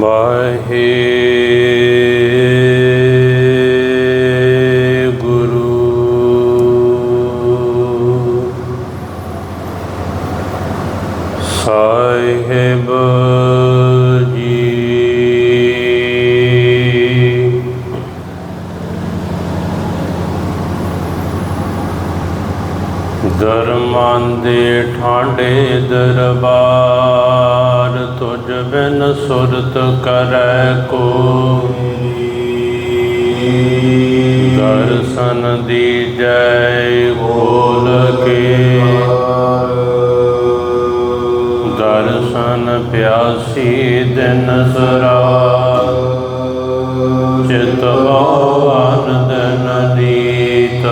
ਵਾਹਿਗੁਰੂ ਦਰਮਾਂ ਦੇ ਠਾਂਡੇ ਦਰਬਾਰ, ਤੁਝ ਬਿਨ ਸੁਰਤ ਕਰੈ ਕੋਈ। ਦਰਸ਼ਨ ਦੀ ਜੈ ਬੋਲ ਕੇ। ਦਰਸ਼ਨ ਪਿਆਸੀ ਦਿਨ ਸਰਾ। ਚਿਤ ਆਨੰਦਨ ਨੀਤ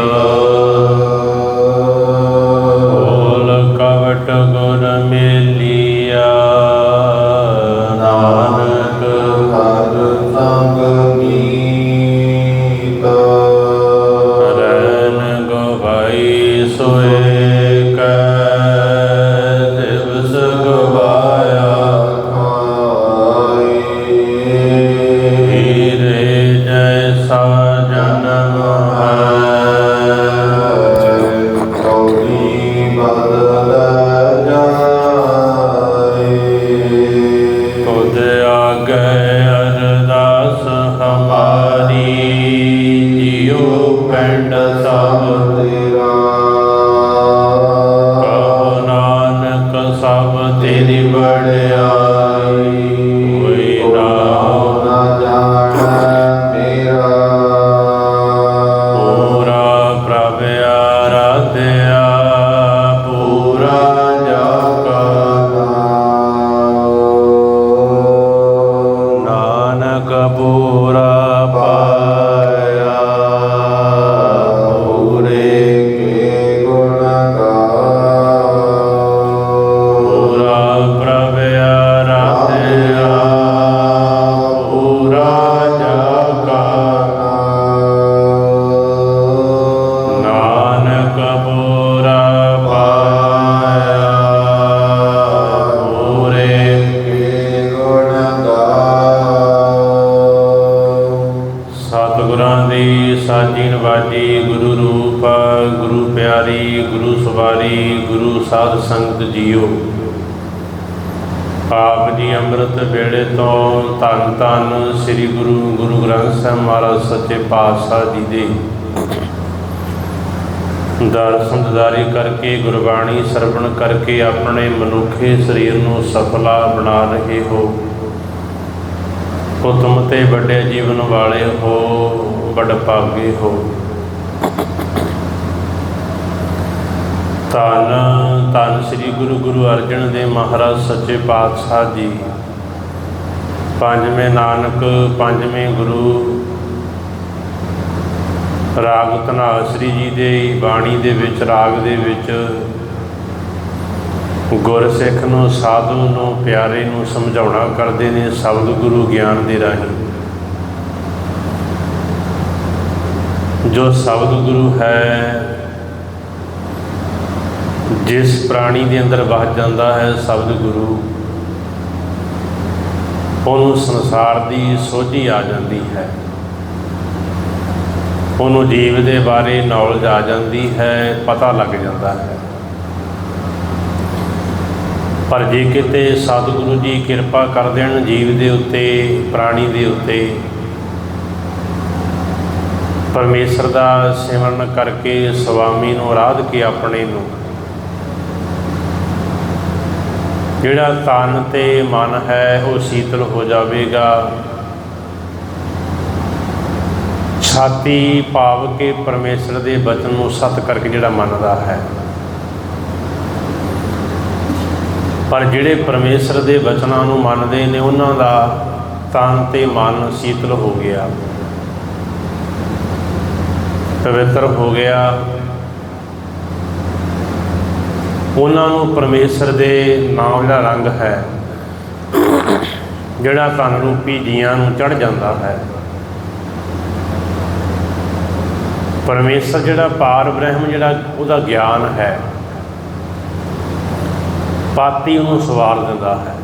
ਗੁਰੂ ਪਿਆਰੀ, ਗੁਰੂ ਸਵਾਰੀ, ਗੁਰੂ ਸਾਧ ਸੰਗਤ ਜੀਓ। ਆਪ ਜੀ ਅੰਮ੍ਰਿਤ ਵੇਲੇ ਤੋਂ ਧੰਨ ਧੰਨ ਸ੍ਰੀ ਗੁਰੂ ਗੁਰੂ ਗ੍ਰੰਥ ਸਾਹਿਬ ਮਹਾਰਾਜ ਸੱਚੇ ਪਾਤਸ਼ਾਹ ਜੀ ਦੇ ਦਰਸ਼ਨ ਦਿਦਾਰੀ ਕਰਕੇ, ਗੁਰਬਾਣੀ ਸਰਵਣ ਕਰਕੇ ਆਪਣੇ ਮਨੁੱਖੇ ਸਰੀਰ ਨੂੰ ਸਫਲਾ ਬਣਾ ਰਹੇ ਹੋ। ਉਤਮ ਤੇ ਵੱਡੇ ਜੀਵਨ ਵਾਲੇ ਹੋ, ਵੱਡ ਭਾਗੇ ਹੋ। ਧੰਨ ਧੰਨ ਸ੍ਰੀ ਗੁਰੂ ਗੁਰੂ ਅਰਜਨ ਦੇਵ ਮਹਾਰਾਜ ਸੱਚੇ ਪਾਤਸ਼ਾਹ ਜੀ। ਪੰਜਵੇਂ ਨਾਨਕ, ਪੰਜਵੇਂ ਗੁਰੂ, ਰਾਗ ਧਨਾਸਰੀ ਜੀ ਦੇ ਬਾਣੀ ਦੇ ਵਿੱਚ, ਰਾਗ ਦੇ ਵਿੱਚ ਗੁਰਸਿੱਖ ਨੂੰ, ਸਾਧੂ ਨੂੰ, ਪਿਆਰੇ ਨੂੰ ਸਮਝਾਉਣਾ ਕਰਦੇ ਨੇ ਸ਼ਬਦ ਗੁਰੂ ਗਿਆਨ ਦੇ ਰਾਹੀਂ। ਜੋ ਸ਼ਬਦ ਗੁਰੂ ਹੈ ਜਿਸ ਪ੍ਰਾਣੀ ਦੇ ਅੰਦਰ ਵਸ ਜਾਂਦਾ ਹੈ, ਸ਼ਬਦ ਗੁਰੂ, ਉਹਨੂੰ ਸੰਸਾਰ ਦੀ ਸੋਝੀ ਆ ਜਾਂਦੀ ਹੈ। ਉਹਨੂੰ ਜੀਵ ਦੇ ਬਾਰੇ ਨੌਲੇਜ ਆ ਜਾਂਦੀ ਹੈ, ਪਤਾ ਲੱਗ ਜਾਂਦਾ ਹੈ। ਪਰ ਜੇ ਕਿਤੇ ਸਤਿਗੁਰੂ ਜੀ ਕਿਰਪਾ ਕਰ ਦੇਣ ਜੀਵ ਦੇ ਉੱਤੇ, ਪ੍ਰਾਣੀ ਦੇ ਉੱਤੇ, ਪਰਮੇਸ਼ਰ ਦਾ ਸਿਮਰਨ ਕਰਕੇ ਸੁਆਮੀ ਨੂੰ ਆਰਾਧ ਕੇ ਆਪਣੇ ਨੂੰ ਜਿਹੜਾ ਤਨ ਤੇ ਮਨ ਹੈ, ਉਹ ਸ਼ੀਤਲ ਹੋ ਜਾਵੇਗਾ। ਛਾਤੀ ਭਾਵ ਕੇ ਪਰਮੇਸ਼ਰ ਦੇ ਬਚਨ ਨੂੰ ਸਤ ਕਰਕੇ ਜਿਹੜਾ ਮੰਨਦਾ ਹੈ। ਪਰ ਜਿਹੜੇ ਪਰਮੇਸ਼ਰ ਦੇ ਬਚਨਾਂ ਨੂੰ ਮੰਨਦੇ ਨੇ, ਉਹਨਾਂ ਦਾ ਤਨ ਤੇ ਮਨ ਸ਼ੀਤਲ ਹੋ ਗਿਆ। ਪਵਿੱਤਰ ਹੋ ਗਿਆ। ਉਹਨਾਂ ਨੂੰ ਪਰਮੇਸ਼ਰ ਦੇ ਨਾਮ ਦਾ ਰੰਗ ਹੈ। ਜਿਹੜਾ ਤਨ ਰੂਪੀ ਜੀਆਂ ਨੂੰ ਚੜ ਜਾਂਦਾ ਹੈ। ਪਰਮੇਸ਼ਰ ਜਿਹੜਾ ਪਾਰ ਬ੍ਰਹਮ, ਜਿਹੜਾ ਉਹਦਾ ਗਿਆਨ ਹੈ। ਪਾਤੀ ਉਹਨੂੰ ਸਵਾਰ ਦਿੰਦਾ ਹੈ।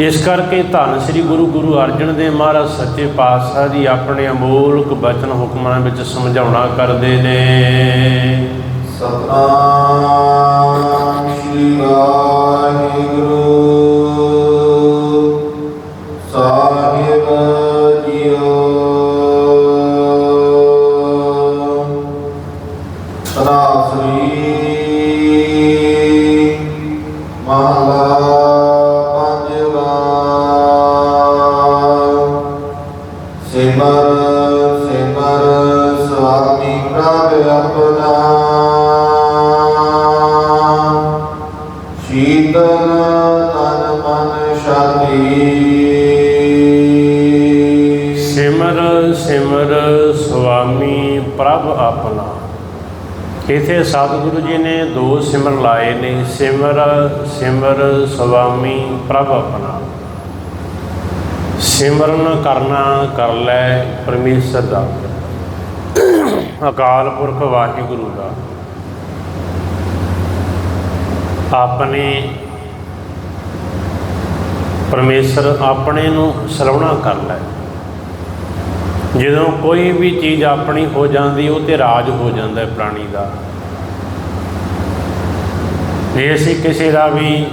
ਇਸ ਕਰਕੇ ਧੰਨ ਸ੍ਰੀ ਗੁਰੂ ਗੁਰੂ ਅਰਜਨ ਦੇਵ ਮਹਾਰਾਜ ਸੱਚੇ ਪਾਤਸ਼ਾਹ ਜੀ ਆਪਣੇ ਅਮੋਲਕ ਬਚਨ ਹੁਕਮਾਂ ਵਿੱਚ ਸਮਝਾਉਣਾ ਕਰਦੇ ਨੇ। ਸਤਨਾਮ ਸ੍ਰੀ ਵਾਹਿਗੁਰੂ। ਸਾਹਿਬ ਜੀਓ। ਸਨਾਸਰੀ ਮਹਲਾ ਪੰਜਵਾ। ਸਿਮਰ ਸਿਮਰ ਸੁਆਮੀ ਪ੍ਰਭ ਆਪਣਾ ਪ੍ਰਭ ਆਪਣਾ। ਇਥੇ ਸਤਿਗੁਰੂ ਜੀ ਨੇ ਦੋ ਸਿਮਰ ਲਾਏ ਨੇ, ਸਿਮਰ ਸਿਮਰ ਸੁਆਮੀ ਪ੍ਰਭ ਆਪਣਾ। ਸਿਮਰਨ ਕਰਨਾ ਕਰ ਲੈ ਪਰਮੇਸ਼ਰ ਦਾ। ਅਕਾਲ ਪੁਰਖ ਵਾਹਿਗੁਰੂ ਦਾ। ਆਪਣੇ ਪਰਮੇਸ਼ਰ ਆਪਣੇ ਨੂੰ ਸਰਵਣਾ ਕਰ ਲੈ। ਜਦੋਂ ਕੋਈ ਵੀ ਚੀਜ਼ ਆਪਣੀ ਹੋ ਜਾਂਦੀ, ਉਹ ਤੇ ਰਾਜ ਹੋ ਜਾਂਦਾ ਹੈ ਪ੍ਰਾਣੀ ਦਾ। ਜੇ ਅਸੀਂ ਕਿਸੇ ਦਾ ਵੀ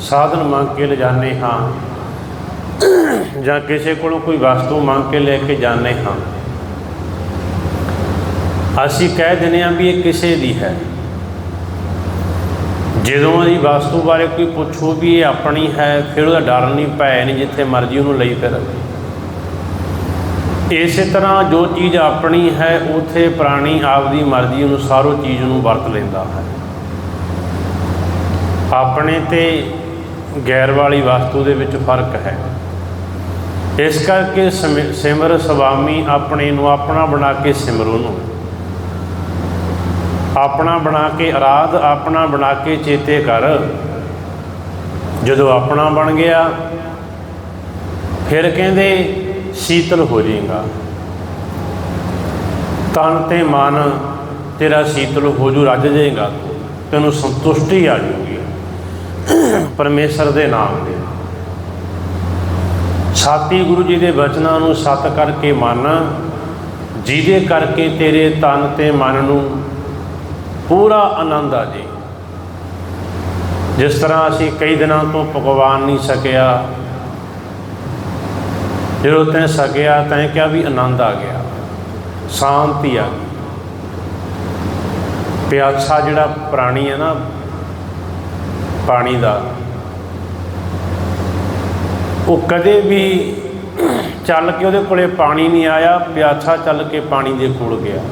ਸਾਧਨ ਮੰਗ ਕੇ ਲਿਜਾਨੇ ਹਾਂ, ਜਾਂ ਕਿਸੇ ਕੋਲੋਂ ਕੋਈ ਵਸਤੂ ਮੰਗ ਕੇ ਲੈ ਕੇ ਜਾਂਦੇ ਹਾਂ, ਅਸੀਂ ਕਹਿ ਦਿੰਦੇ ਹਾਂ ਵੀ ਇਹ ਕਿਸੇ ਦੀ ਹੈ। ਜਦੋਂ ਅਸੀਂ ਵਸਤੂ ਬਾਰੇ ਕੋਈ ਪੁੱਛੋ ਵੀ ਇਹ ਆਪਣੀ ਹੈ, ਫਿਰ ਉਹਦਾ ਡਰ ਨਹੀਂ, ਭੈ ਨਹੀਂ, ਜਿੱਥੇ ਮਰਜ਼ੀ ਉਹਨੂੰ ਲਈ ਫਿਰ ਇਸੇ ਤਰ੍ਹਾਂ ਜੋ ਚੀਜ਼ ਆਪਣੀ ਹੈ, ਉਥੇ ਪ੍ਰਾਣੀ ਆਪਦੀ ਮਰਜ਼ੀ ਅਨੁਸਾਰ ਉਹ ਚੀਜ਼ ਨੂੰ ਵਰਤ ਲੈਂਦਾ ਹੈ। ਆਪਣੇ ਤੇ ਗੈਰ ਵਾਲੀ ਵਸਤੂ ਦੇ ਵਿੱਚ ਫ਼ਰਕ ਹੈ। ਇਸ ਕਰਕੇ ਸਿਮ- ਸਿਮਰ ਸੁਆਮੀ ਆਪਣੇ ਨੂੰ ਆਪਣਾ ਬਣਾ ਕੇ ਸਿਮਰੋ ਨੂੰ। ਆਪਣਾ ਬਣਾ ਕੇ ਅਰਾਧ, ਆਪਣਾ ਬਣਾ ਕੇ ਚੇਤੇ ਕਰ। ਜਦੋਂ ਆਪਣਾ ਬਣ ਗਿਆ, ਫਿਰ ਕਹਿੰਦੇ ਸ਼ੀਤਲ ਹੋ ਜਾਏਗਾ। ਤਨ ਤੇ ਮਨ ਤੇਰਾ ਸ਼ੀਤਲ ਹੋ ਜੂ, ਰੱਜ ਜਾਏਗਾ। ਤੈਨੂੰ ਸੰਤੁਸ਼ਟੀ ਆ ਜੂਗੀ। ਪਰਮੇਸ਼ਰ ਦੇ ਨਾਮ ਦੇ ਸਾਤੀ ਗੁਰੂ ਜੀ ਦੇ ਬਚਨਾਂ ਨੂੰ ਸਤ ਕਰਕੇ ਮੰਨ, ਜਿਹਦੇ ਕਰਕੇ ਤੇਰੇ ਤਨ ਤੇ ਮਨ ਨੂੰ ਪੂਰਾ ਆਨੰਦ ਆ ਜੇ ਜਿਸ ਤਰ੍ਹਾਂ ਅਸੀਂ ਕਈ ਦਿਨਾਂ ਤੋਂ ਪਕਵਾਨ ਨਹੀਂ ਸਕਿਆ ਜਦੋਂ ਤੈਂ ਸਕਿਆ ਤੈਂ ਕਿਹਾ ਵੀ ਆਨੰਦ ਆ ਗਿਆ। ਸ਼ਾਂਤੀ ਆ ਗਈ। ਪਿਆਸਾ ਜਿਹੜਾ ਪ੍ਰਾਣੀ ਹੈ ਨਾ, ਪਾਣੀ ਦਾ, ਉਹ ਕਦੇ ਵੀ ਚੱਲ ਕੇ ਉਹਦੇ ਕੋਲੇ ਪਾਣੀ ਨਹੀਂ ਆਇਆ, ਪਿਆਸਾ ਚੱਲ ਕੇ ਪਾਣੀ ਦੇ ਕੋਲ ਗਿਆ।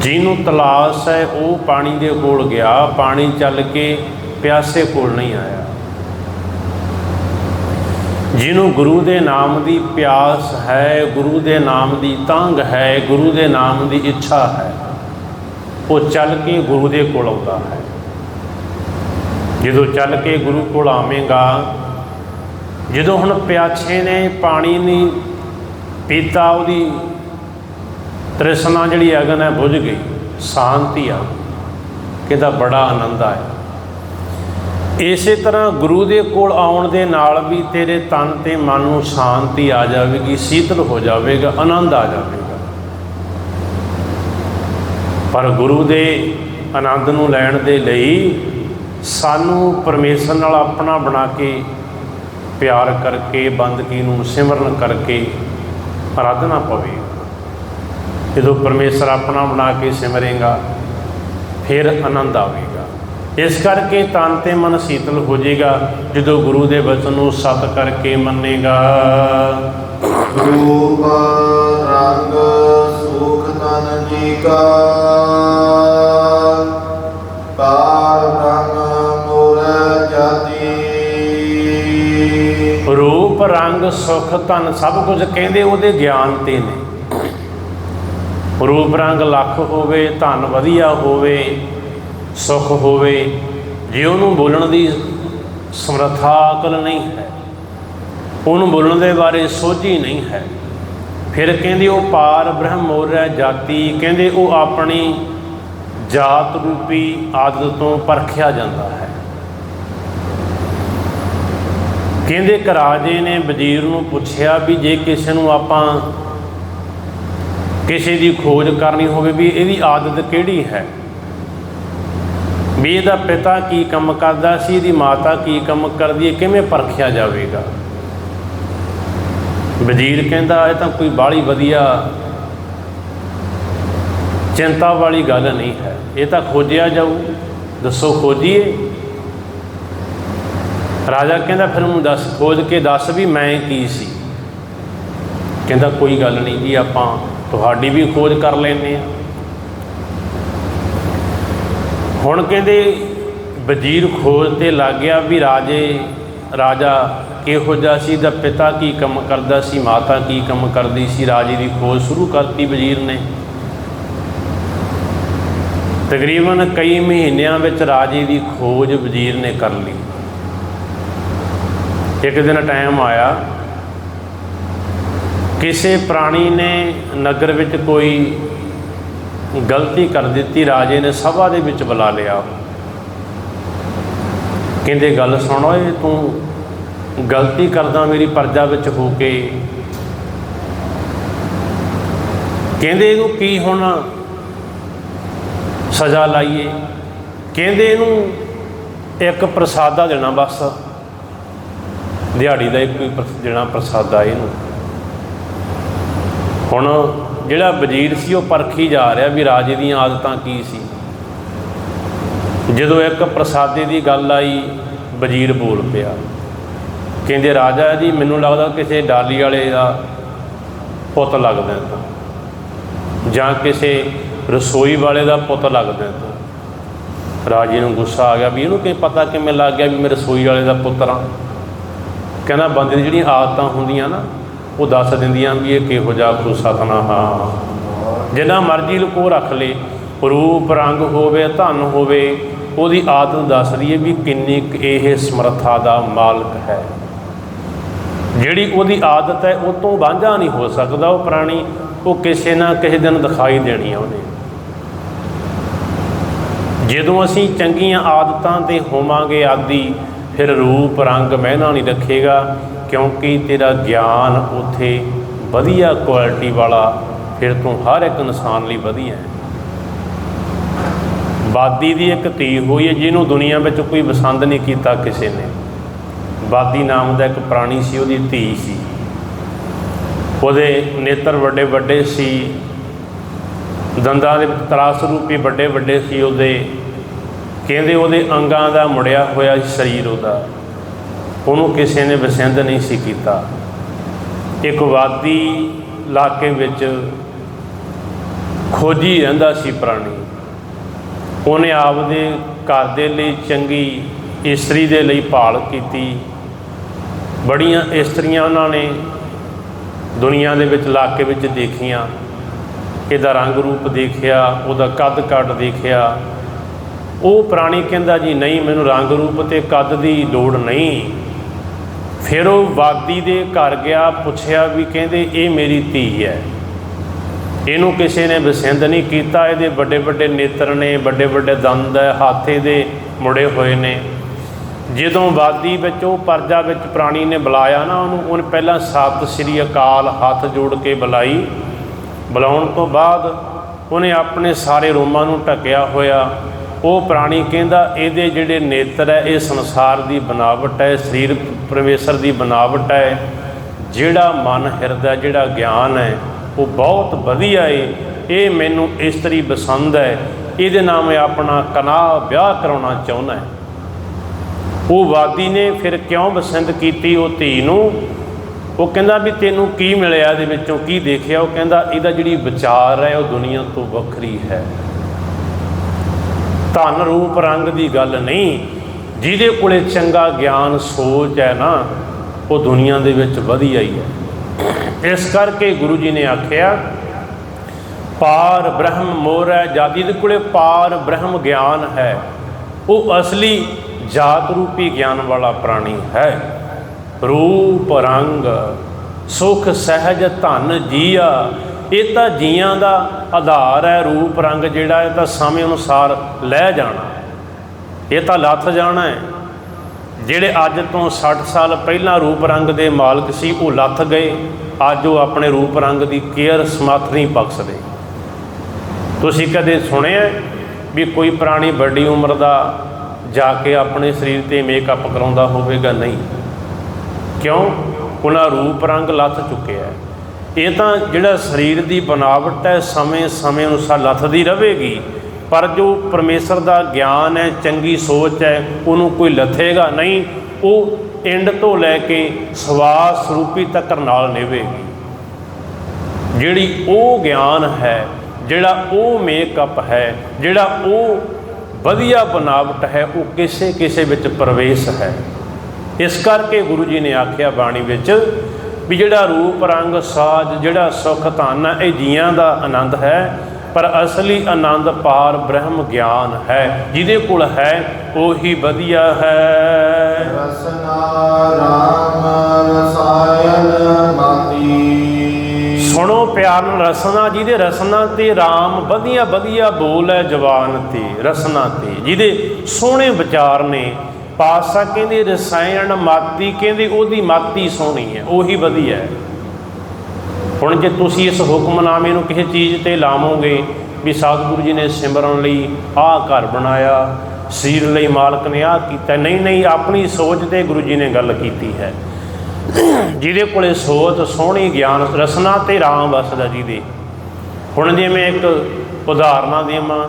ਜਿਹਨੂੰ ਤਲਾਸ਼ ਹੈ, ਉਹ ਪਾਣੀ ਦੇ ਕੋਲ ਗਿਆ, ਪਾਣੀ ਚੱਲ ਕੇ ਪਿਆਸੇ ਕੋਲ ਨਹੀਂ ਆਇਆ। ਜਿਹਨੂੰ ਗੁਰੂ ਦੇ ਨਾਮ ਦੀ ਪਿਆਸ ਹੈ, ਗੁਰੂ ਦੇ ਨਾਮ ਦੀ ਤੰਗ ਹੈ, ਗੁਰੂ ਦੇ ਨਾਮ ਦੀ ਇੱਛਾ ਹੈ, ਉਹ ਚੱਲ ਕੇ ਗੁਰੂ ਦੇ ਕੋਲ ਆਉਂਦਾ ਹੈ। ਜਦੋਂ ਚੱਲ ਕੇ ਗੁਰੂ ਕੋਲ ਆਵੇਂਗਾ, ਜਦੋਂ ਹੁਣ ਪਿਆਛੇ ਨੇ ਪਾਣੀ ਨਹੀਂ ਪੀਤਾ, ਉਹਦੀ ਤ੍ਰਿਸ਼ਨਾ ਜਿਹੜੀ ਅਗਨ ਹੈ ਬੁਝ ਗਈ, ਸ਼ਾਂਤੀ ਆ ਕਿਦਾ ਬੜਾ ਆਨੰਦ ਆਇਆ। ਇਸੇ ਤਰ੍ਹਾਂ ਗੁਰੂ ਦੇ ਕੋਲ ਆਉਣ ਦੇ ਨਾਲ ਵੀ ਤੇਰੇ ਤਨ ਤੇ ਮਨ ਨੂੰ ਸ਼ਾਂਤੀ ਆ ਜਾਵੇਗੀ, ਸ਼ੀਤਲ ਹੋ ਜਾਵੇਗਾ, ਆਨੰਦ ਆ ਜਾਵੇਗਾ। ਪਰ ਗੁਰੂ ਦੇ ਆਨੰਦ ਨੂੰ ਲੈਣ ਦੇ ਲਈ ਸਾਨੂੰ ਪਰਮੇਸ਼ਰ ਨਾਲ ਆਪਣਾ ਬਣਾ ਕੇ ਪਿਆਰ ਕਰਕੇ, ਬੰਦਗੀ ਨੂੰ ਸਿਮਰਨ ਕਰਕੇ ਆਰਾਧਨਾ ਪਵੇਗਾ ਜਦੋਂ ਪਰਮੇਸ਼ਰ ਆਪਣਾ ਬਣਾ ਕੇ ਸਿਮਰੇਗਾ, ਫਿਰ ਆਨੰਦ ਆਵੇਗਾ। ਇਸ ਕਰਕੇ ਤਨ ਤੇ ਮਨ ਸ਼ੀਤਲ ਹੋ ਜਾਏਗਾ ਜਦੋਂ ਗੁਰੂ ਦੇ ਬਚਨ ਨੂੰ ਸਤ ਕਰਕੇ ਮੰਨੇਗਾ। ਰੂਪ ਰੰਗ ਸੁਖ ਤਨ ਜੀ ਕਾ ਪਾਰ ਬ੍ਰਹਮ ਮੋਰ ਜਾਤੀ। ਰੂਪ ਰੰਗ ਸੁਖ ਧਨ ਸਭ ਕੁਝ ਕਹਿੰਦੇ ਉਹਦੇ ਗਿਆਨ ਤੇ ਨੇ। ਰੂਪ ਰੰਗ ਲੱਖ ਹੋਵੇ ਧਨ ਵਧੀਆ ਹੋਵੇ ਸੁਖ ਹੋਵੇ, ਜੇ ਉਹਨੂੰ ਬੋਲਣ ਦੀ ਸਮਰੱਥਾ ਅਕਲ ਨਹੀਂ ਹੈ, ਉਹਨੂੰ ਬੋਲਣ ਦੇ ਬਾਰੇ ਸੋਝੀ ਨਹੀਂ ਹੈ, ਫਿਰ ਕਹਿੰਦੇ ਉਹ ਪਾਰ ਬ੍ਰਹਮ ਮੋਰੈ ਜਾਤੀ, ਕਹਿੰਦੇ ਉਹ ਆਪਣੀ ਜਾਤ ਰੂਪੀ ਆਦਤ ਤੋਂ ਪਰਖਿਆ ਜਾਂਦਾ ਹੈ। ਕਹਿੰਦੇ ਇੱਕ ਰਾਜੇ ਨੇ ਵਜ਼ੀਰ ਨੂੰ ਪੁੱਛਿਆ ਵੀ ਜੇ ਕਿਸੇ ਨੂੰ ਆਪਾਂ ਕਿਸੇ ਦੀ ਖੋਜ ਕਰਨੀ ਹੋਵੇ ਵੀ ਇਹਦੀ ਆਦਤ ਕਿਹੜੀ ਹੈ ਵੀ ਇਹਦਾ ਪਿਤਾ ਕੀ ਕੰਮ ਕਰਦਾ ਸੀ, ਇਹਦੀ ਮਾਤਾ ਕੀ ਕੰਮ ਕਰਦੀ ਹੈ, ਕਿਵੇਂ ਪਰਖਿਆ ਜਾਵੇਗਾ? ਵਜ਼ੀਰ ਕਹਿੰਦਾ, ਇਹ ਤਾਂ ਕੋਈ ਬਾਹਲੀ ਵਧੀਆ ਚਿੰਤਾ ਵਾਲੀ ਗੱਲ ਨਹੀਂ ਹੈ। ਇਹ ਤਾਂ ਖੋਜਿਆ ਜਾਊ। ਦੱਸੋ, ਖੋਜੀਏ? ਰਾਜਾ ਕਹਿੰਦਾ, ਫਿਰ ਮੈਨੂੰ ਦੱਸ, ਖੋਜ ਕੇ ਦੱਸ ਵੀ ਮੈਂ ਕੀ ਸੀ। ਕਹਿੰਦਾ, ਕੋਈ ਗੱਲ ਨਹੀਂ ਜੀ, ਆਪਾਂ ਤੁਹਾਡੀ ਵੀ ਖੋਜ ਕਰ ਲੈਂਦੇ ਆ ਹੁਣ ਕਹਿੰਦੇ ਵਜ਼ੀਰ ਖੋਜ ਤੇ ਲੱਗ ਗਿਆ ਵੀ ਰਾਜੇ, ਰਾਜਾ ਕਿਹੋ ਜਿਹਾ ਸੀ ਦਾ ਪਿਤਾ ਕੀ ਕੰਮ ਕਰਦਾ ਸੀ, ਮਾਤਾ ਕੀ ਕੰਮ ਕਰਦੀ ਸੀ, ਰਾਜੇ ਦੀ ਖੋਜ ਸ਼ੁਰੂ ਕਰਤੀ ਵਜ਼ੀਰ ਨੇ। ਤਕਰੀਬਨ ਕਈ ਮਹੀਨਿਆਂ ਵਿੱਚ ਰਾਜੇ ਦੀ ਖੋਜ ਵਜ਼ੀਰ ਨੇ ਕਰ ਲਈ। ਇੱਕ ਦਿਨ ਟਾਈਮ ਆਇਆ, ਕਿਸੇ ਪ੍ਰਾਣੀ ਨੇ ਨਗਰ ਵਿੱਚ ਕੋਈ ਗਲਤੀ ਕਰ ਦਿੱਤੀ, ਰਾਜੇ ਨੇ ਸਭਾ ਦੇ ਵਿੱਚ ਬੁਲਾ ਲਿਆ। ਕਹਿੰਦੇ, ਗੱਲ ਸੁਣ ਓਏ, ਤੂੰ ਗਲਤੀ ਕਰਦਾ ਮੇਰੀ ਪਰਜਾ ਵਿੱਚ ਹੋ ਕੇ। ਕਹਿੰਦੇ, ਇਹਨੂੰ ਕੀ ਹੁਣ ਸਜ਼ਾ ਲਾਈਏ? ਕਹਿੰਦੇ, ਇਹਨੂੰ ਇੱਕ ਪ੍ਰਸਾਦਾ ਦੇਣਾ ਬਸ। ਦਿਹਾੜੀ ਦਾ ਇੱਕ ਦੇਣਾ ਪ੍ਰਸਾਦਾ ਇਹਨੂੰ। ਹੁਣ ਜਿਹੜਾ ਵਜ਼ੀਰ ਸੀ ਉਹ ਪਰਖੀ ਜਾ ਰਿਹਾ ਵੀ ਰਾਜੇ ਦੀਆਂ ਆਦਤਾਂ ਕੀ ਸੀ। ਜਦੋਂ ਇੱਕ ਪ੍ਰਸਾਦੇ ਦੀ ਗੱਲ ਆਈ, ਵਜ਼ੀਰ ਬੋਲ ਪਿਆ। ਕਹਿੰਦੇ, ਰਾਜਾ ਜੀ, ਮੈਨੂੰ ਲੱਗਦਾ ਕਿਸੇ ਡਾਲੀ ਵਾਲੇ ਦਾ ਪੁੱਤ ਲੱਗਦਾ ਹੈ ਤਾਂ। ਜਾਂ ਕਿਸੇ ਰਸੋਈ ਵਾਲੇ ਦਾ ਪੁੱਤ ਲੱਗਦਾ ਹੈ ਤਾਂ। ਰਾਜੇ ਨੂੰ ਗੁੱਸਾ ਆ ਗਿਆ ਵੀ ਇਹਨੂੰ ਕੀ ਪਤਾ ਕਿਵੇਂ ਲੱਗ ਗਿਆ ਵੀ ਮੈਂ ਰਸੋਈ ਵਾਲੇ ਦਾ ਪੁੱਤਰ ਹਾਂ। ਕਹਿੰਦਾ, ਬੰਦੇ ਦੀ ਜਿਹੜੀਆਂ ਆਦਤਾਂ ਹੁੰਦੀਆਂ ਨਾ ਉਹ ਦੱਸ ਦਿੰਦੀਆਂ ਵੀ ਇਹ ਕਿਹੋ ਜਿਹਾ ਕੋਈ ਸਤਨਾ ਹਾਂ। ਜਿੰਨਾ ਮਰਜ਼ੀ ਲੁਕੋ ਰੱਖ ਲੇ, ਰੂਪ, ਰੰਗ ਹੋਵੇ, ਧਨ ਹੋਵੇ, ਉਹਦੀ ਆਦਤ ਦੱਸਦੀ ਹੈ ਵੀ ਕਿੰਨੀ ਕੁ ਇਹ ਸਮਰੱਥਾ ਦਾ ਮਾਲਕ ਹੈ। ਜਿਹੜੀ ਉਹਦੀ ਆਦਤ ਹੈ, ਉਹ ਤੋਂ ਵਾਂਝਾ ਨਹੀਂ ਹੋ ਸਕਦਾ ਉਹ ਪ੍ਰਾਣੀ, ਉਹ ਕਿਸੇ ਨਾ ਕਿਸੇ ਦਿਨ ਦਿਖਾਈ ਦੇਣੀ ਆ ਉਹਨੇ। ਜਦੋਂ ਅਸੀਂ ਚੰਗੀਆਂ ਆਦਤਾਂ ਤੇ ਹੋਵਾਂਗੇ ਆਦੀ, ਫਿਰ ਰੂਪ, ਰੰਗ ਮਹਿਨਾ ਨਹੀਂ ਰੱਖੇਗਾ। ਕਿਉਂਕਿ ਤੇਰਾ ਗਿਆਨ ਉਥੇ ਵਧੀਆ ਕੁਆਲਿਟੀ ਵਾਲਾ ਫਿਰ ਤੂੰ ਹਰ ਇੱਕ ਇਨਸਾਨ ਲਈ ਵਧੀਆ ਹੈ। ਬਾਦੀ ਦੀ ਇੱਕ ਧੀ ਹੋਈ ਹੈ ਜਿਹਨੂੰ ਦੁਨੀਆ ਵਿੱਚ ਕੋਈ ਪਸੰਦ ਨਹੀਂ ਕੀਤਾ ਕਿਸੇ ਨੇ। ਬਾਦੀ ਨਾਮ ਦਾ ਇੱਕ ਪ੍ਰਾਣੀ ਸੀ, ਉਹਦੀ ਧੀ ਸੀ। ਉਹਦੇ ਨੇਤਰ ਵੱਡੇ ਵੱਡੇ ਸੀ। ਦੰਦਾਂ ਦੇ ਤਰਾਸ ਰੂਪੀ ਵੱਡੇ ਵੱਡੇ ਸੀ। ਉਹਦੇ ਕਹਿੰਦੇ ਉਹਦੇ ਅੰਗਾਂ ਦਾ ਮੁੜਿਆ ਹੋਇਆ ਸਰੀਰ ਉਹਦਾ। ਉਹਨੂੰ ਕਿਸੇ ਨੇ ਪਸੰਦ ਨਹੀਂ ਸੀ ਕੀਤਾ। ਇੱਕ ਵਾਦੀ ਇਲਾਕੇ ਵਿੱਚ ਖੋਜੀ ਰਹਿੰਦਾ ਸੀ ਪ੍ਰਾਣੀ। ਉਹਨੇ ਆਪਦੇ ਘਰ ਦੇ ਲਈ ਚੰਗੀ ਇਸਤਰੀ ਦੇ ਲਈ ਭਾਲ ਕੀਤੀ। ਬੜੀਆਂ ਇਸਤਰੀਆਂ ਉਹਨਾਂ ਨੇ ਦੁਨੀਆ ਦੇ ਵਿੱਚ ਇਲਾਕੇ ਵਿੱਚ ਦੇਖੀਆਂ। ਇਹਦਾ ਰੰਗ ਰੂਪ ਦੇਖਿਆ, ਉਹਦਾ ਕੱਦ ਕੱਟ ਦੇਖਿਆ। ਉਹ ਪ੍ਰਾਣੀ ਕਹਿੰਦਾ ਜੀ, ਨਹੀਂ, ਮੈਨੂੰ ਰੰਗ ਰੂਪ ਤੇ ਕੱਦ ਦੀ ਲੋੜ ਨਹੀਂ। ਫਿਰ ਉਹ ਵਾਦੀ ਦੇ ਘਰ ਗਿਆ, ਪੁੱਛਿਆ ਵੀ ਕਹਿੰਦੇ, ਇਹ ਮੇਰੀ ਧੀ ਹੈ। ਇਹਨੂੰ ਕਿਸੇ ਨੇ ਬਸਿੰਦ ਨਹੀਂ ਕੀਤਾ। ਇਹਦੇ ਵੱਡੇ ਵੱਡੇ ਨੇਤਰ ਨੇ ਵੱਡੇ ਵੱਡੇ ਦੰਦ ਹੈ, ਹਾਥੇ ਦੇ ਮੁੜੇ ਹੋਏ ਨੇ। ਜਦੋਂ ਵਾਦੀ ਵਿੱਚ ਉਹ ਪਰਜਾ ਵਿੱਚ ਪ੍ਰਾਣੀ ਨੇ ਬੁਲਾਇਆ ਨਾ ਉਹਨੂੰ, ਉਹਨੇ ਪਹਿਲਾਂ ਸਤਿ ਸ੍ਰੀ ਅਕਾਲ ਹੱਥ ਜੋੜ ਕੇ ਬੁਲਾਈ। ਬੁਲਾਉਣ ਤੋਂ ਬਾਅਦ ਉਹਨੇ ਆਪਣੇ ਸਾਰੇ ਰੋਮਾਂ ਨੂੰ ਢੱਕਿਆ ਹੋਇਆ। ਉਹ ਪ੍ਰਾਣੀ ਕਹਿੰਦਾ, ਇਹਦੇ ਜਿਹੜੇ ਨੇਤਰ ਹੈ, ਇਹ ਸੰਸਾਰ ਦੀ ਬਨਾਵਟ ਹੈ, ਸਰੀਰ ਪਰਮੇਸ਼ਰ ਦੀ ਬਨਾਵਟ ਹੈ। ਜਿਹੜਾ ਮਨ ਹਿਰਦਾ ਜਿਹੜਾ ਗਿਆਨ ਹੈ, ਉਹ ਬਹੁਤ ਵਧੀਆ ਏ। ਇਹ ਮੈਨੂੰ ਇਸਤਰੀ ਪਸੰਦ ਹੈ। ਇਹਦੇ ਨਾਲ ਮੈਂ ਆਪਣਾ ਕਨਾਹ ਵਿਆਹ ਕਰਾਉਣਾ ਚਾਹੁੰਦਾ ਹੈ। ਉਹ ਵਾਦੀ ਨੇ ਫਿਰ ਕਿਉਂ ਪਸੰਦ ਕੀਤੀ ਉਹ ਧੀ ਨੂੰ? ਉਹ ਕਹਿੰਦਾ ਵੀ ਤੈਨੂੰ ਕੀ ਮਿਲਿਆ ਇਹਦੇ ਵਿੱਚੋਂ? ਕੀ ਦੇਖਿਆ? ਉਹ ਕਹਿੰਦਾ, ਇਹਦਾ ਜਿਹੜੀ ਵਿਚਾਰ ਹੈ, ਉਹ ਦੁਨੀਆ ਤੋਂ ਵੱਖਰੀ ਹੈ। ਧਨ ਰੂਪ ਰੰਗ ਦੀ ਗੱਲ ਨਹੀਂ। ਜਿਹਦੇ ਕੋਲੇ ਚੰਗਾ ਗਿਆਨ ਸੋਚ ਹੈ ਨਾ, ਉਹ ਦੁਨੀਆ ਦੇ ਵਿੱਚ ਵਧੀਆ ਹੀ ਹੈ। ਇਸ ਕਰਕੇ ਗੁਰੂ ਜੀ ਨੇ ਆਖਿਆ, ਪਾਰ ਬ੍ਰਹਮ ਮੋਰ ਹੈ ਜਾਦੀ ਦੇ ਕੋਲੇ ਪਾਰ ਬ੍ਰਹਮ ਗਿਆਨ ਹੈ, ਉਹ ਅਸਲੀ ਜਾਤ ਰੂਪੀ ਗਿਆਨ ਵਾਲਾ ਪ੍ਰਾਣੀ ਹੈ। ਰੂਪ ਰੰਗ, ਸੁਖ ਸਹਿਜ ਧਨ ਜੀਆ ਇਹ ਤਾਂ ਜੀਆਂ ਦਾ ਆਧਾਰ ਹੈ, ਰੂਪ, ਰੰਗ ਜਿਹੜਾ ਇਹ ਤਾਂ ਸਮੇਂ ਅਨੁਸਾਰ ਲੈ ਜਾਣਾ। ਇਹ ਤਾਂ ਲੱਥ ਜਾਣਾ ਹੈ। ਜਿਹੜੇ ਅੱਜ ਤੋਂ 60 ਸਾਲ ਪਹਿਲਾਂ ਰੂਪ, ਰੰਗ ਦੇ ਮਾਲਕ ਸੀ, ਉਹ ਲੱਥ ਗਏ। ਅੱਜ ਉਹ ਆਪਣੇ ਰੂਪ, ਰੰਗ ਦੀ ਕੇਅਰ ਸਮਰਥ ਨਹੀਂ ਬਖਸ਼ਦੇ। ਤੁਸੀਂ ਕਦੇ ਸੁਣਿਆ ਵੀ ਕੋਈ ਪ੍ਰਾਣੀ ਵੱਡੀ ਉਮਰ ਦਾ ਜਾ ਕੇ ਆਪਣੇ ਸਰੀਰ ਤੇ ਮੇਕਅਪ ਕਰਾਉਂਦਾ ਹੋਵੇਗਾ? ਨਹੀਂ। ਕਿਉਂ? ਉਹਨਾਂ ਰੂਪ, ਰੰਗ ਲੱਥ ਚੁੱਕਿਆ ਹੈ। ਇਹ ਤਾਂ ਜਿਹੜਾ ਸਰੀਰ ਦੀ ਬਨਾਵਟ ਹੈ ਸਮੇਂ-ਸਮੇਂ ਅਨੁਸਾਰ ਲੱਥਦੀ ਰਹੇਗੀ। ਪਰ ਜੋ ਪਰਮੇਸ਼ਰ ਦਾ ਗਿਆਨ ਹੈ, ਚੰਗੀ ਸੋਚ ਹੈ, ਉਹਨੂੰ ਕੋਈ ਲੱਥੇਗਾ ਨਹੀਂ, ਉਹ ਐਂਡ ਤੋਂ ਲੈ ਕੇ ਸਵਾਸ ਰੂਪੀ ਤੱਕ ਨਾਲ ਨਿਭੇਗੀ ਜਿਹੜੀ ਉਹ ਗਿਆਨ ਹੈ, ਜਿਹੜਾ ਉਹ ਮੇਕਅਪ ਹੈ, ਜਿਹੜਾ ਉਹ ਵਧੀਆ ਬਨਾਵਟ ਹੈ, ਉਹ ਕਿਸੇ ਕਿਸੇ ਵਿੱਚ ਪ੍ਰਵੇਸ਼ ਹੈ। ਇਸ ਕਰਕੇ ਗੁਰੂ ਜੀ ਨੇ ਆਖਿਆ ਬਾਣੀ ਵਿੱਚ ਵੀ ਜਿਹੜਾ ਰੂਪ, ਰੰਗ, ਸਾਜ, ਜਿਹੜਾ ਸੁਖ, ਧਨ ਹੈ ਇਹ ਜੀਆਂ ਦਾ ਆਨੰਦ ਹੈ, ਪਰ ਅਸਲੀ ਆਨੰਦ ਪਾਰ ਬ੍ਰਹਮ ਗਿਆਨ ਹੈ। ਜਿਹਦੇ ਕੋਲ ਹੈ, ਉਹੀ ਵਧੀਆ ਹੈ। ਰਸਨਾ ਰਾਮ ਰਸਾਇਣ ਮਾਤੀ ਸੁਣੋ ਪਿਆਰ ਨਾਲ ਰਸਨਾ, ਜਿਹਦੇ ਰਸਨਾ ਤੇ ਰਾਮ ਵਧੀਆ ਵਧੀਆ ਬੋਲ ਹੈ ਜ਼ਬਾਨ ਤੇ, ਰਸਨਾ ਤੇ, ਜਿਹਦੇ ਸੋਹਣੇ ਵਿਚਾਰ ਨੇ ਪਾਸਾ ਕਹਿੰਦੇ ਰਸਾਇਣ ਮਾਤੀ, ਕਹਿੰਦੇ ਉਹਦੀ ਮਾਤੀ ਸੋਹਣੀ ਹੈ, ਉਹੀ ਵਧੀਆ ਹੈ। ਹੁਣ ਜੇ ਤੁਸੀਂ ਇਸ ਹੁਕਮਨਾਮੇ ਨੂੰ ਕਿਸੇ ਚੀਜ਼ ਤੇ ਲਾਵੋਗੇ ਵੀ ਸਤਿਗੁਰੂ ਜੀ ਨੇ ਸਿਮਰਨ ਲਈ ਆਹ ਘਰ ਬਣਾਇਆ ਸਰੀਰ ਲਈ ਮਾਲਕ ਨੇ ਆਹ ਕੀਤਾ, ਨਹੀਂ ਨਹੀਂ, ਆਪਣੀ ਸੋਚ ਤੇ ਗੁਰੂ ਜੀ ਨੇ ਗੱਲ ਕੀਤੀ ਹੈ। ਜਿਹਦੇ ਕੋਲੇ ਸੋਚ ਸੋਹਣੀ ਗਿਆਨ, ਰਸਨਾ ਤੇ ਰਾਮ ਵਸਦਾ ਜਿਹਦੇ। ਹੁਣ ਜੇ ਮੈਂ ਇੱਕ ਉਦਾਹਰਨਾਂ ਦੇਵਾਂ,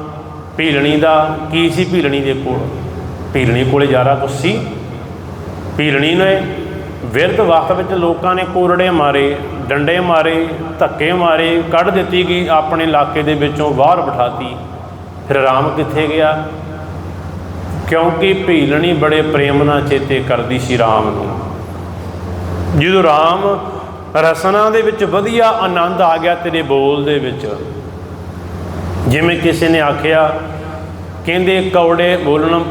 ਭੀਲਣੀ ਦਾ, ਕੀ ਸੀ ਭੀਲਣੀ ਦੇ ਕੋਲ? ਭੀਲਣੀ ਕੋਲੇ ਜ਼ਿਆਦਾ ਕੁਛ ਸੀ ਭੀਲਣੀ ਨੇ ਵਿਰਧ ਵਕਤ ਵਿੱਚ ਲੋਕਾਂ ਨੇ ਕੋਰੜੇ ਮਾਰੇ, ਡੰਡੇ ਮਾਰੇ, ਧੱਕੇ ਮਾਰੇ, ਕੱਢ ਦਿੱਤੀ ਗਈ ਆਪਣੇ ਇਲਾਕੇ ਦੇ ਵਿੱਚੋਂ ਬਾਹਰ ਬਿਠਾਤੀ। ਫਿਰ ਰਾਮ ਕਿੱਥੇ ਗਿਆ? ਕਿਉਂਕਿ ਭੀਲਣੀ ਬੜੇ ਪ੍ਰੇਮ ਨਾਲ ਚੇਤੇ ਕਰਦੀ ਸੀ ਰਾਮ ਨੂੰ। ਜਦੋਂ ਰਾਮ ਰਸਨਾ ਦੇ ਵਿੱਚ ਵਧੀਆ ਆਨੰਦ ਆ ਗਿਆ ਤੇਰੇ ਬੋਲ ਦੇ ਵਿੱਚ, ਜਿਵੇਂ ਕਿਸੇ ਨੇ ਆਖਿਆ, ਕਹਿੰਦੇ ਕੌੜੇ ਬੋਲਣ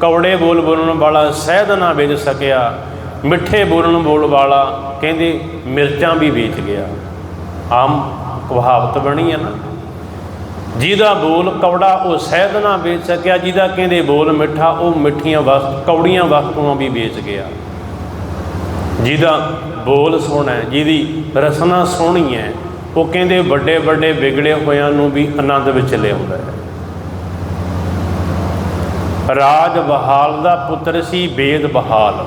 ਕੌੜੇ ਬੋਲ ਬੋਲਣ ਵਾਲਾ ਸਹਿਦ ਨਾ ਵੇਚ ਸਕਿਆ, ਮਿੱਠੇ ਬੋਲਣ ਬੋਲ ਵਾਲਾ ਕਹਿੰਦੇ ਮਿਰਚਾਂ ਵੀ ਵੇਚ ਗਿਆ। ਆਮ ਕਹਾਵਤ ਬਣੀ ਹੈ ਨਾ। ਜਿਹਦਾ ਬੋਲ ਕੌੜਾ ਉਹ ਸਹਿਦ ਨਾ ਵੇਚ ਸਕਿਆ, ਜਿਹਦਾ ਕਹਿੰਦੇ ਬੋਲ ਮਿੱਠਾ ਉਹ ਮਿੱਠੀਆਂ ਵਸਤ ਕੌੜੀਆਂ ਵਸਤੂਆਂ ਵੀ ਵੇਚ ਗਿਆ। ਜਿਹਦਾ ਬੋਲ ਸੋਹਣਾ ਹੈ, ਜਿਹਦੀ ਰਸਨਾ ਸੋਹਣੀ ਹੈ, ਉਹ ਕਹਿੰਦੇ ਵੱਡੇ ਵੱਡੇ ਵਿਗੜੇ ਹੋਇਆਂ ਨੂੰ ਵੀ ਆਨੰਦ ਵਿੱਚ ਲਿਆਉਂਦਾ ਹੈ। ਰਾਜ ਬਹਾਲ ਦਾ ਪੁੱਤਰ ਸੀ ਬੇਦ ਬਹਾਲ।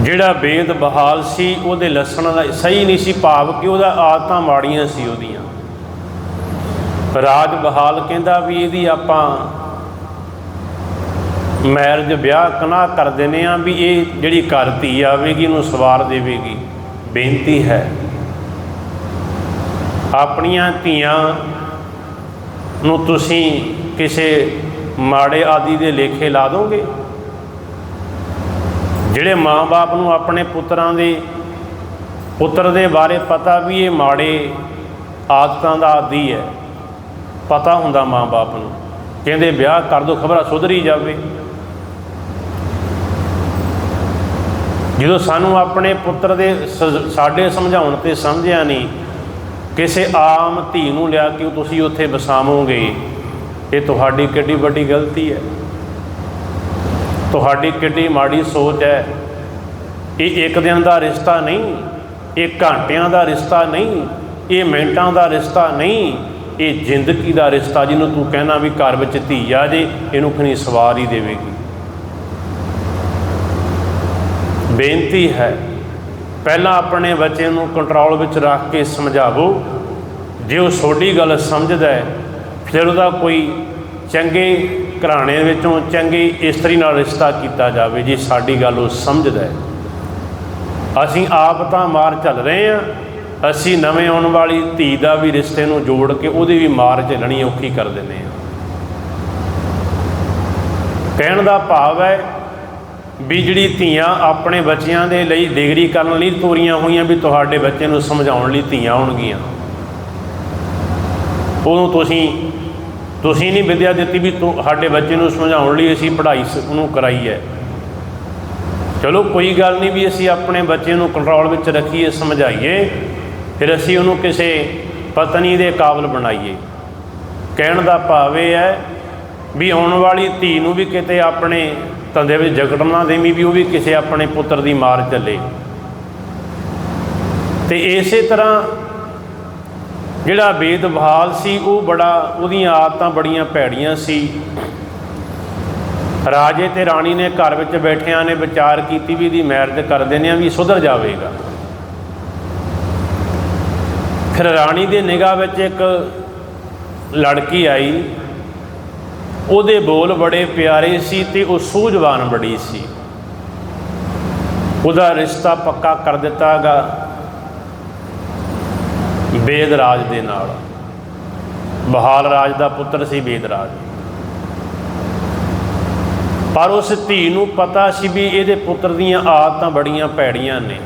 ਜਿਹੜਾ ਬੇਦ ਬਹਾਲ ਸੀ, ਉਹਦੇ ਲੱਛਣਾਂ ਦਾ ਸਹੀ ਨਹੀਂ ਸੀ ਭਾਵ ਕਿ ਉਹਦਾ ਆਦਤਾਂ ਮਾੜੀਆਂ ਸੀ ਉਹਦੀਆਂ। ਰਾਜ ਬਹਾਲ ਕਹਿੰਦਾ ਵੀ ਇਹਦੀ ਆਪਾਂ ਮੈਰਿਜ ਵਿਆਹ ਕਨਾ ਕਰ ਦਿੰਦੇ ਆ ਵੀ ਇਹ ਜਿਹੜੀ ਘਰ ਧੀ ਆਵੇਗੀ, ਉਹਨੂੰ ਸਵਾਰ ਦੇਵੇਗੀ। ਬੇਨਤੀ ਹੈ। ਆਪਣੀਆਂ ਧੀਆਂ ਨੂੰ ਤੁਸੀਂ ਕਿਸੇ ਮਾੜੇ ਆਦੀ ਦੇ ਲੇਖੇ ਲਾ ਦੋਗੇ? ਜਿਹੜੇ ਮਾਂ-ਬਾਪ ਨੂੰ ਆਪਣੇ ਪੁੱਤਰਾਂ ਦੇ, ਪੁੱਤਰ ਦੇ ਬਾਰੇ ਪਤਾ ਵੀ ਇਹ ਮਾੜੇ ਆਦਤਾਂ ਦਾ ਆਦੀ ਹੈ, ਪਤਾ ਹੁੰਦਾ ਮਾਂ-ਬਾਪ ਨੂੰ। ਕਹਿੰਦੇ ਵਿਆਹ ਕਰ ਦੋ, ਖਬਰਾਂ ਸੁਧਰੀ ਜਾਵੇ। ਜਦੋਂ ਸਾਨੂੰ ਆਪਣੇ ਪੁੱਤਰ ਦੇ ਸਾਡੇ ਸਮਝਾਉਣ ਤੇ ਸਮਝਿਆ ਨਹੀਂ, ਕਿਸੇ ਆਮ ਧੀ ਨੂੰ ਲਿਆ ਕਿ ਤੁਸੀਂ ਉੱਥੇ ਵਸਾਵੋਗੇ। ਇਹ ਤੁਹਾਡੀ ਕਿੱਡੀ ਵੱਡੀ ਗਲਤੀ ਹੈ। ਤੁਹਾਡੀ ਕਿੱਡੀ ਮਾੜੀ ਸੋਚ ਹੈ। ਇਹ ਇੱਕ ਦਿਨ ਦਾ ਰਿਸ਼ਤਾ ਨਹੀਂ, ਇਹ ਘੰਟਿਆਂ ਦਾ ਰਿਸ਼ਤਾ ਨਹੀਂ, ਇਹ ਮਿੰਟਾਂ ਦਾ ਰਿਸ਼ਤਾ ਨਹੀਂ, ਇਹ ਜ਼ਿੰਦਗੀ ਦਾ ਰਿਸ਼ਤਾ ਜਿਹਨੂੰ ਤੂੰ ਕਹਿਣਾ ਵੀ ਘਰ ਵਿੱਚ ਧੀ ਆ ਜੇ, ਇਹਨੂੰ ਖਣੀ ਸਵਾਰ ਹੀ ਦੇਵੇਗੀ। ਬੇਨਤੀ ਹੈ, ਪਹਿਲਾਂ ਆਪਣੇ ਬੱਚੇ ਨੂੰ ਕੰਟਰੋਲ ਵਿੱਚ ਰੱਖ ਕੇ ਸਮਝਾਵੋ। ਜੇ ਉਹ ਛੋਟੀ ਗੱਲ ਸਮਝਦਾ ਹੈ ਫਿਰ ਉਹਦਾ ਕੋਈ ਚੰਗੇ ਘਰਾਣੇ ਵਿੱਚੋਂ ਚੰਗੀ ਇਸਤਰੀ ਨਾਲ ਰਿਸ਼ਤਾ ਕੀਤਾ ਜਾਵੇ ਜੇ ਸਾਡੀ ਗੱਲ ਉਹ ਸਮਝਦਾ ਹੈ। ਅਸੀਂ ਆਪ ਤਾਂ ਮਾਰ ਚੱਲ ਰਹੇ ਹਾਂ। ਅਸੀਂ ਨਵੇਂ ਆਉਣ ਵਾਲੀ ਧੀ ਦਾ ਵੀ ਰਿਸ਼ਤੇ ਨੂੰ ਜੋੜ ਕੇ ਉਹਦੀ ਵੀ ਮਾਰ ਝੱਲਣੀ ਔਖੀ ਕਰ ਦਿੰਦੇ ਹਾਂ। ਕਹਿਣ ਦਾ ਭਾਵ ਹੈ ਵੀ ਜਿਹੜੀ ਧੀਆਂ ਆਪਣੇ ਬੱਚਿਆਂ ਦੇ ਲਈ ਡਿਗਰੀ ਕਰਨ ਲਈ ਤੋਰੀਆਂ ਹੋਈਆਂ ਵੀ ਤੁਹਾਡੇ ਬੱਚੇ ਨੂੰ ਸਮਝਾਉਣ ਲਈ ਧੀਆਂ ਹੋਣਗੀਆਂ। ਉਦੋਂ ਤੁਸੀਂ ਤੁਸੀਂ ਨਹੀਂ ਵਿਦਿਆ ਦਿੱਤੀ ਵੀ ਸਾਡੇ ਬੱਚੇ ਨੂੰ ਸਮਝਾਉਣ ਲਈ ਅਸੀਂ ਪੜ੍ਹਾਈ ਸ- ਉਹਨੂੰ ਕਰਾਈ ਹੈ। ਚਲੋ ਕੋਈ ਗੱਲ ਨਹੀਂ ਵੀ ਅਸੀਂ ਆਪਣੇ ਬੱਚੇ ਨੂੰ ਕੰਟਰੋਲ ਵਿੱਚ ਰੱਖੀਏ, ਸਮਝਾਈਏ, ਫਿਰ ਅਸੀਂ ਉਹਨੂੰ ਕਿਸੇ ਪਤਨੀ ਦੇ ਕਾਬਲ ਬਣਾਈਏ। ਕਹਿਣ ਦਾ ਭਾਵ ਇਹ ਹੈ ਵੀ ਆਉਣ ਵਾਲੀ ਧੀ ਨੂੰ ਵੀ ਕਿਤੇ ਆਪਣੇ ਧੰਦੇ ਵਿੱਚ ਜਗੜ ਨਾ ਦੇਵੀ ਵੀ ਉਹ ਵੀ ਕਿਸੇ ਆਪਣੇ ਪੁੱਤਰ ਦੀ ਮਾਰ ਚੱਲੇ। ਤੇ ਇਸੇ ਤਰ੍ਹਾਂ ਜਿਹੜਾ ਬੇਦਭਾਲ ਸੀ, ਉਹ ਬੜਾ, ਉਹਦੀਆਂ ਆਦਤਾਂ ਬੜੀਆਂ ਭੈੜੀਆਂ ਸੀ। ਰਾਜੇ ਤੇ ਰਾਣੀ ਨੇ ਘਰ ਵਿੱਚ ਬੈਠਿਆਂ ਨੇ ਵਿਚਾਰ ਕੀਤੀ ਵੀ ਇਹਦੀ ਮੈਰਿਜ ਕਰ ਦਿੰਦੇ ਆ ਵੀ ਸੁਧਰ ਜਾਵੇਗਾ। ਫਿਰ ਰਾਣੀ ਦੇ ਨਿਗਾਹ ਵਿੱਚ ਇੱਕ ਲੜਕੀ ਆਈ। ਉਹਦੇ ਬੋਲ ਬੜੇ ਪਿਆਰੇ ਸੀ ਤੇ ਉਹ ਸੂਝਵਾਨ ਬੜੀ ਸੀ। ਉਹਦਾ ਰਿਸ਼ਤਾ ਪੱਕਾ ਕਰ ਦਿੱਤਾਗਾ ਵੇਦ ਰਾਜ ਦੇ ਨਾਲ। ਬਹਾਲ ਰਾਜ ਦਾ ਪੁੱਤਰ ਸੀ ਵੇਦ ਰਾਜ ਪਰ ਉਸ ਧੀ ਨੂੰ ਪਤਾ ਸੀ ਵੀ ਇਹਦੇ ਪੁੱਤਰ ਦੀਆਂ ਆਦਤਾਂ ਬੜੀਆਂ ਭੈੜੀਆਂ ਨੇ।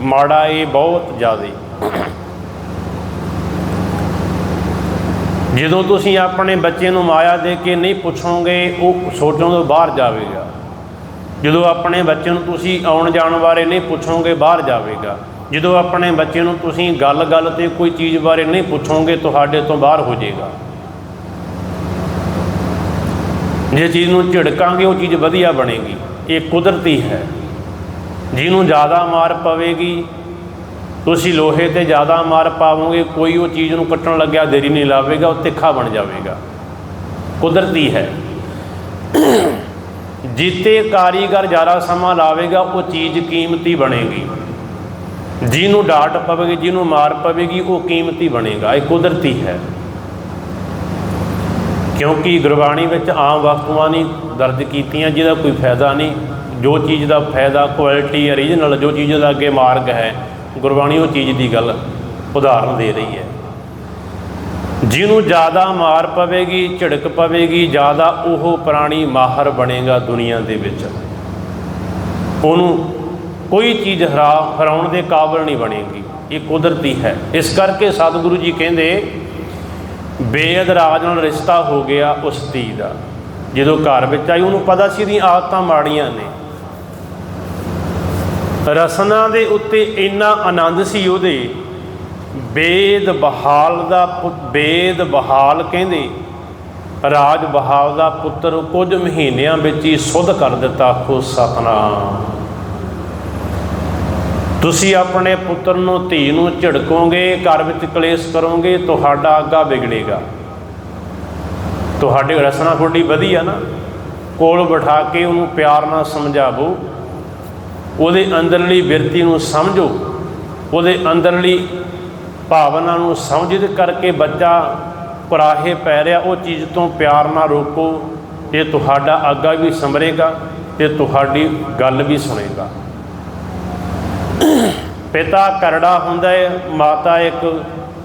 ਮਾੜਾ ਇਹ ਬਹੁਤ ਜ਼ਿਆਦਾ। ਜਦੋਂ ਤੁਸੀਂ ਆਪਣੇ ਬੱਚੇ ਨੂੰ ਮਾਇਆ ਦੇ ਕੇ ਨਹੀਂ ਪੁੱਛੋਗੇ, ਉਹ ਸੋਚੋਂ ਤੋਂ ਬਾਹਰ ਜਾਵੇਗਾ। ਜਦੋਂ ਆਪਣੇ ਬੱਚੇ ਨੂੰ ਤੁਸੀਂ ਆਉਣ ਜਾਣ ਬਾਰੇ ਨਹੀਂ ਪੁੱਛੋਗੇ, ਬਾਹਰ ਜਾਵੇਗਾ। ਜਦੋਂ ਆਪਣੇ ਬੱਚੇ ਨੂੰ ਤੁਸੀਂ ਗੱਲ-ਗੱਲ ਤੇ ਕੋਈ ਚੀਜ਼ ਬਾਰੇ ਨਹੀਂ ਪੁੱਛੋਗੇ, ਤੁਹਾਡੇ ਤੋਂ ਬਾਹਰ ਹੋ ਜਾਏਗਾ। ਜੇ ਚੀਜ਼ ਨੂੰ ਝਿੜਕਾਂਗੇ, ਉਹ ਚੀਜ਼ ਵਧੀਆ ਬਣੇਗੀ। ਇਹ ਕੁਦਰਤੀ ਹੈ। ਜਿਹਨੂੰ ਜ਼ਿਆਦਾ ਮਾਰ ਪਵੇਗੀ, ਤੁਸੀਂ ਲੋਹੇ ਤੇ ਜ਼ਿਆਦਾ ਮਾਰ ਪਾਵੋਗੇ, ਕੋਈ ਉਹ ਚੀਜ਼ ਨੂੰ ਕੱਟਣ ਲੱਗਿਆ, ਦੇਰੀ ਨਹੀਂ ਲਾਵੇਗਾ, ਉਹ ਤਿੱਖਾ ਬਣ ਜਾਵੇਗਾ। ਕੁਦਰਤੀ ਹੈ। ਜਿੱਤੇ ਕਾਰੀਗਰ ਜ਼ਿਆਦਾ ਸਮਾਂ ਲਾਵੇਗਾ, ਉਹ ਚੀਜ਼ ਕੀਮਤੀ ਬਣੇਗੀ। ਜਿਹਨੂੰ ਡਾਟ ਪਵੇਗੀ, ਜਿਹਨੂੰ ਮਾਰ ਪਵੇਗੀ, ਉਹ ਕੀਮਤੀ ਬਣੇਗਾ। ਇਹ ਕੁਦਰਤੀ ਹੈ। ਕਿਉਂਕਿ ਗੁਰਬਾਣੀ ਵਿੱਚ ਆਮ ਵਸਤੂਆਂ ਨਹੀਂ ਦਰਜ ਕੀਤੀਆਂ, ਜਿਹਦਾ ਕੋਈ ਫਾਇਦਾ ਨਹੀਂ। ਜੋ ਚੀਜ਼ ਦਾ ਫਾਇਦਾ ਕੁਆਲਿਟੀ ਓਰੀਜਨਲ ਜੋ ਚੀਜ਼ ਦਾ ਅੱਗੇ ਮਾਰਗ ਹੈ, ਗੁਰਬਾਣੀ ਉਹ ਚੀਜ਼ ਦੀ ਗੱਲ ਉਦਾਹਰਨ ਦੇ ਰਹੀ ਹੈ। ਜਿਹਨੂੰ ਜ਼ਿਆਦਾ ਮਾਰ ਪਵੇਗੀ, ਝਿੜਕ ਪਵੇਗੀ, ਜ਼ਿਆਦਾ ਉਹ ਪ੍ਰਾਣੀ ਮਾਹਰ ਬਣੇਗਾ ਦੁਨੀਆ ਦੇ ਵਿੱਚ। ਉਹਨੂੰ ਕੋਈ ਚੀਜ਼ ਹਰਾ ਹਰਾਉਣ ਦੇ ਕਾਬਲ ਨਹੀਂ ਬਣੇਗੀ। ਇਹ ਕੁਦਰਤੀ ਹੈ। ਇਸ ਕਰਕੇ ਸਤਿਗੁਰੂ ਜੀ ਕਹਿੰਦੇ, ਬੇਅਦ ਰਾਜ ਨਾਲ ਰਿਸ਼ਤਾ ਹੋ ਗਿਆ ਉਸ ਧੀ ਦਾ। ਜਦੋਂ ਘਰ ਵਿੱਚ ਆਈ, ਉਹਨੂੰ ਪਤਾ ਸੀ ਇਹਦੀਆਂ ਆਦਤਾਂ ਮਾੜੀਆਂ ਨੇ। ਰਸਨਾ ਦੇ ਉੱਤੇ ਇੰਨਾ ਆਨੰਦ ਸੀ ਉਹਦੇ ਬੇਦ ਬਹਾਲ ਦਾ ਪੁ- ਵੇਦ ਬਹਾਲ ਕਹਿੰਦੇ, ਰਾਜ ਬਹਾਲ ਦਾ ਪੁੱਤਰ ਕੁਝ ਮਹੀਨਿਆਂ ਵਿੱਚ ਹੀ ਸੁਧ ਕਰ ਦਿੱਤਾ ਖੋ ਸਤਨਾਮ। ਤੁਸੀਂ ਆਪਣੇ ਪੁੱਤਰ ਨੂੰ, ਧੀ ਨੂੰ ਝਿੜਕੋਗੇ, ਘਰ ਵਿੱਚ ਕਲੇਸ਼ ਕਰੋਗੇ, ਤੁਹਾਡਾ ਅੱਗਾ ਵਿਗੜੇਗਾ। ਤੁਹਾਡੇ ਰਸਨਾ ਤੁਹਾਡੀ ਵਧੀਆ ਨਾ। ਕੋਲ ਬਿਠਾ ਕੇ ਉਹਨੂੰ ਪਿਆਰ ਨਾਲ ਸਮਝਾਵੋ। ਉਹਦੇ ਅੰਦਰਲੀ ਬਿਰਤੀ ਨੂੰ ਸਮਝੋ। ਉਹਦੇ ਅੰਦਰਲੀ ਭਾਵਨਾ ਨੂੰ ਸਮਝਿਤ ਕਰਕੇ ਬੱਚਾ ਕੁਰਾਹੇ ਪੈ ਰਿਹਾ, ਉਹ ਚੀਜ਼ ਤੋਂ ਪਿਆਰ ਨਾਲ ਰੋਕੋ। ਤੇ ਤੁਹਾਡਾ ਅੱਗਾ ਵੀ ਸਮਰੇਗਾ ਤੇ ਤੁਹਾਡੀ ਗੱਲ ਵੀ ਸੁਣੇਗਾ। ਪਿਤਾ ਕਰੜਾ ਹੁੰਦਾ ਹੈ ਮਾਤਾ ਇੱਕ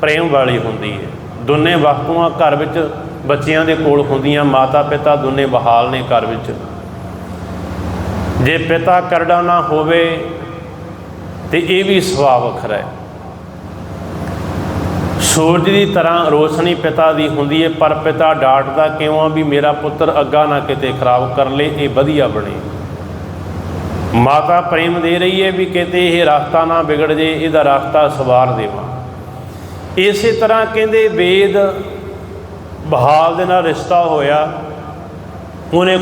ਪ੍ਰੇਮ ਵਾਲੀ ਹੁੰਦੀ ਹੈ ਦੋਨੇ ਵਸਤੂਆਂ ਘਰ ਵਿੱਚ ਬੱਚਿਆਂ ਦੇ ਕੋਲ ਹੁੰਦੀਆਂ, ਮਾਤਾ ਪਿਤਾ ਦੋਨੇ ਬਹਾਲ ਨੇ ਘਰ ਵਿੱਚ। ਜੇ ਪਿਤਾ ਕਰੜਾ ਨਾ ਹੋਵੇ, ਤੇ ਇਹ ਵੀ ਸੁਭਾਅ ਵੱਖਰਾ ਹੈ ਸੂਰਜ ਦੀ ਤਰ੍ਹਾਂ ਰੋਸ਼ਨੀ ਪਿਤਾ ਦੀ ਹੁੰਦੀ ਹੈ ਪਰ ਪਿਤਾ ਡਾਂਟਦਾ ਕਿਉਂ ਆ ਵੀ ਮੇਰਾ ਪੁੱਤਰ ਅੱਗਾ ਨਾ ਕਿਤੇ ਖਰਾਬ ਕਰ ਲੇ, ਇਹ ਵਧੀਆ ਬਣੇ। ਮਾਤਾ ਪ੍ਰੇਮ ਦੇ ਰਹੀ ਹੈ ਵੀ ਕਿਤੇ ਇਹ ਰਸਤਾ ਨਾ ਵਿਗੜ ਜੇ, ਇਹਦਾ ਰਸਤਾ ਸਵਾਰ ਦੇਵਾਂ। ਇਸੇ ਤਰ੍ਹਾਂ ਕਹਿੰਦੇ ਵੇਦ ਬਹਾਲ ਦੇ ਨਾਲ ਰਿਸ਼ਤਾ ਹੋਇਆ। ਉਹਨੇ